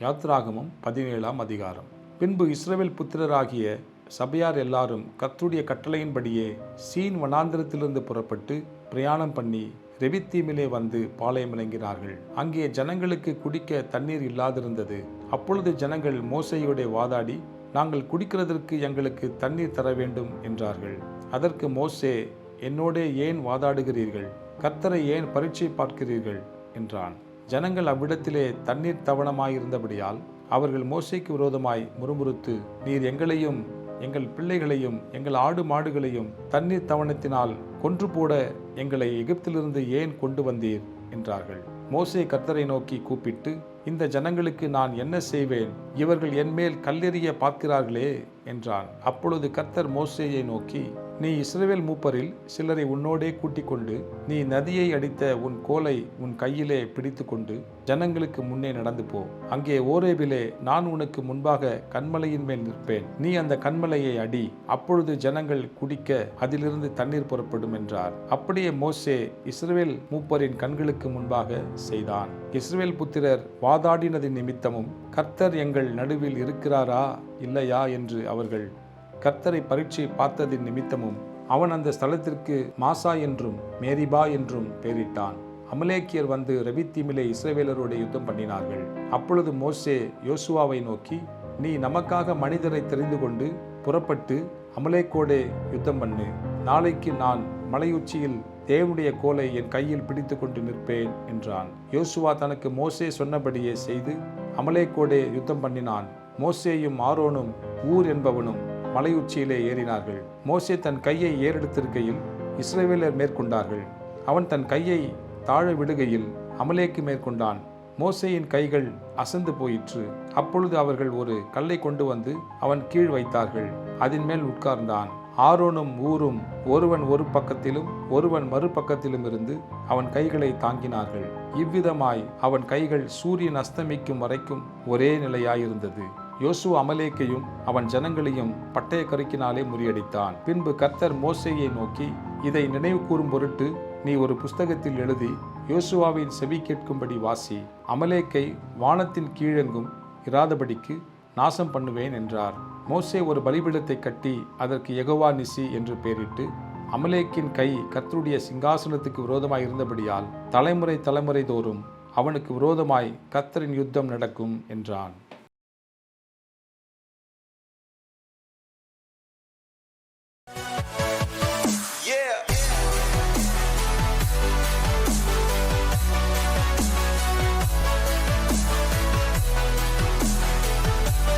யாத்ராகமம் பதினேழாம் அதிகாரம். பின்பு இஸ்ரவேல் புத்திரராகிய சபையார் எல்லாரும் கத்துடைய கட்டளையின்படியே சீன் வனாந்திரத்திலிருந்து புறப்பட்டு பிரயாணம் பண்ணி ரெவித்தீமிலே வந்து பாளையம் இறங்கினார்கள் அங்கே ஜனங்களுக்கு குடிக்க தண்ணீர் இல்லாதிருந்தது. அப்பொழுது ஜனங்கள் மோசையோட வாதாடி நாங்கள் குடிக்கிறதற்கு எங்களுக்கு தண்ணீர் தர வேண்டும் என்றார்கள். அதற்கு மோசே என்னோடே ஏன் வாதாடுகிறீர்கள்? கர்த்தரை ஏன் பரீட்சை பார்க்கிறீர்கள்? என்றான். ஜனங்கள் அவ்விடத்திலே தண்ணீர் தவணமாயிருந்தபடியால் அவர்கள் மோசைக்கு விரோதமாய் முறுமுறுத்து நீர் எங்களையும் எங்கள் பிள்ளைகளையும் எங்கள் ஆடு மாடுகளையும் தண்ணீர் தவணத்தினால் கொன்று போட எங்களை எகிப்திலிருந்து ஏன் கொண்டு வந்தீர்? என்றார்கள். மோசே கர்த்தரை நோக்கி கூப்பிட்டு இந்த ஜனங்களுக்கு நான் என்ன செய்வேன்? இவர்கள் என்மேல் கல்லெறிய பார்க்கிறார்களே என்றான். அப்பொழுது கர்த்தர் மோசேயை நோக்கி நீ இஸ்ரவேல் மூப்பரில் சிலரை உன்னோடே கூட்டிக் கொண்டு நீ நதியை அடித்த உன் கோலை உன் கையிலே பிடித்து கொண்டு ஜனங்களுக்கு முன்னே நடந்து போ. அங்கே ஓரேபிலே நான் உனக்கு முன்பாக கண்மலையின் மேல் நிற்பேன். நீ அந்த கண்மலையை அடி அப்பொழுது ஜனங்கள் குடிக்க அதிலிருந்து தண்ணீர் புறப்படும் என்றார். அப்படியே மோசே இஸ்ரவேல் மூப்பரின் கண்களுக்கு முன்பாக செய்தான். இஸ்ரவேல் புத்திரர் வாதாடினது நிமித்தமும் கர்த்தர் எங்கள் நடுவில் இருக்கிறாரா இல்லையா? என்று அவர்கள் கர்த்தரை பரீட்சை பார்த்ததின் நிமித்தமும் அவன் அந்த ஸ்தலத்திற்கு மாசா என்றும் மேரிபா என்றும் பெயரிட்டான். அமலேக்கியர் வந்து ரவித்தீமிலே இஸ்ரவேலரோடு யுத்தம் பண்ணினார்கள். அப்பொழுது மோசே யோசுவாவை நோக்கி நீ நமக்காக மனிதரை தெரிந்து கொண்டு புறப்பட்டு அமலேக்கோடே யுத்தம் பண்ணு. நாளைக்கு நான் மலையுச்சியில் தேவனுடைய கோலை என் கையில் பிடித்து கொண்டு நிற்பேன் என்றான். யோசுவா தனக்கு மோசே சொன்னபடியே செய்து அமலேக்கோடே யுத்தம் பண்ணினான். மோசேயும் ஆரோனும் ஊர் என்பவனும் மலையுச்சியிலே ஏறினார்கள். மோசே தன் கையை ஏறெடுத்திருக்கையில் இஸ்ரேவேலர் மேற்கொண்டார்கள். அவன் தன் கையை தாழ விடுகையில் அமலேக்கு மேற்கொண்டான். மோசையின் கைகள் அசந்து போயிற்று. அப்பொழுது அவர்கள் ஒரு கல்லை கொண்டு வந்து அவன் கீழ் வைத்தார்கள். அதன் மேல் உட்கார்ந்தான். ஆரோனும் ஊரும் ஒருவன் ஒரு பக்கத்திலும் ஒருவன் மறுபக்கத்திலும் இருந்து அவன் கைகளை தாங்கினார்கள். இவ்விதமாய் அவன் கைகள் சூரியன் அஸ்தமிக்கும் வரைக்கும் ஒரே நிலையாயிருந்தது. யோசு அமலேக்கையும் அவன் ஜனங்களையும் பட்டயக்கருக்கினாலே முறியடித்தான். பின்பு கர்த்தர் மோசையை நோக்கி இதை நினைவு கூறும் பொருட்டு நீ ஒரு புஸ்தகத்தில் எழுதி யோசுவாவின் செவி கேட்கும்படி வாசி. அமலேக்கை வானத்தின் கீழெங்கும் இராதபடிக்கு நாசம் பண்ணுவேன் என்றார். மோசே ஒரு பலிபீடத்தை கட்டி அதற்கு எகவா நிசி என்று பெயரிட்டு அமலேக்கின் கை கர்த்தருடைய சிங்காசனத்துக்கு விரோதமாய் இருந்தபடியால் தலைமுறை தலைமுறை தோறும் அவனுக்கு விரோதமாய் கர்த்தரின் யுத்தம் நடக்கும் என்றான்.